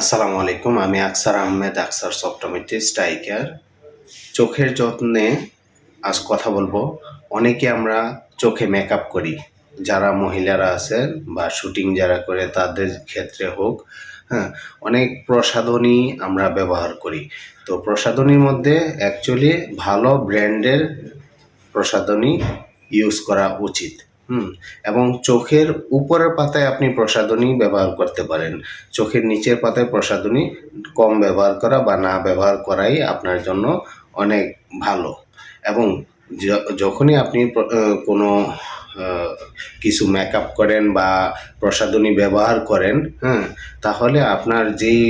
আসসালামু আলাইকুম, আমি আকসার আহমেদ, আকসার সফটমেট্রিস্ট স্ট্রাইকার। চোখের যত্নে আজ কথা বলব। অনেকে আমরা চোখে মেকআপ করি। যারা মহিলারা আছেন বা শুটিং যারা করে তাদের ক্ষেত্রে হোক হ্যাঁ অনেক প্রসাধনী আমরা ব্যবহার করি। তো প্রসাধনীর মধ্যে অ্যাকচুয়ালি ভালো ব্র্যান্ডের প্রসাধনী ইউজ করা উচিত। হুম, এবং চোখের উপরের পাতায় আপনি প্রসাধনী ব্যবহার করতে পারেন। চোখের নিচের পাতায় প্রসাধনী কম ব্যবহার করা বা না ব্যবহার করাই আপনার জন্য অনেক ভালো। এবং যখনই আপনি কোনো কিছু মেকআপ করেন বা প্রসাধনী ব্যবহার করেন হ্যাঁ তাহলে আপনার যেই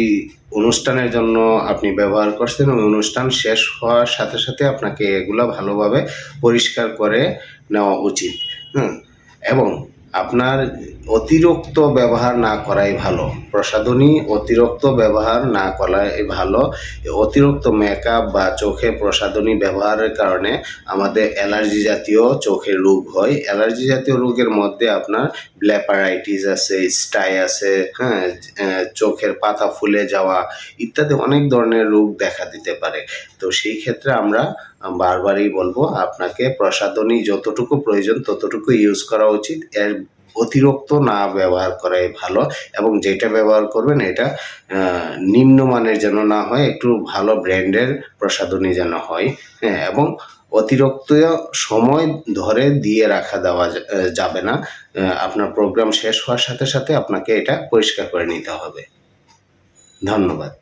অনুষ্ঠানের জন্য আপনি ব্যবহার করছেন, ওই অনুষ্ঠান শেষ হওয়ার সাথে সাথে আপনাকে এগুলো ভালোভাবে পরিষ্কার করে নেওয়া উচিত। হুম এবং আপনার অতিরিক্ত ব্যবহার না করাই ভালো। প্রসাধনী অতিরিক্ত ব্যবহার না করাই ভালো। অতিরিক্ত মেকআপ বা চোখে প্রসাধনী ব্যবহারের কারণে আমাদের অ্যালার্জি জাতীয় চোখের রোগ হয়। অ্যালার্জি জাতীয় রোগের মধ্যে আপনার ব্ল্যাপারাইটিস আছে স্টাই আছে হ্যাঁ চোখের পাতা ফুলে যাওয়া ইত্যাদি অনেক ধরনের রোগ দেখা দিতে পারে। তো সেই ক্ষেত্রে আমরা বারবারই বলব, আপনাকে প্রসাধনী যতটুকু প্রয়োজন ততটুকু ইউজ করা উচিত। এর অতিরিক্ত না ব্যবহার করাই ভালো এবং যেটা ব্যবহার করবেন এটা নিম্নমানের যেন না হয়, একটু ভালো ব্র্যান্ডের প্রসাধনী যেন হয় হ্যাঁ এবং অতিরিক্ত সময় ধরে দিয়ে রাখা দেওয়া যাবে না আপনার প্রোগ্রাম শেষ হওয়ার সাথে সাথে আপনাকে এটা পরিষ্কার করে নিতে হবে। ধন্যবাদ।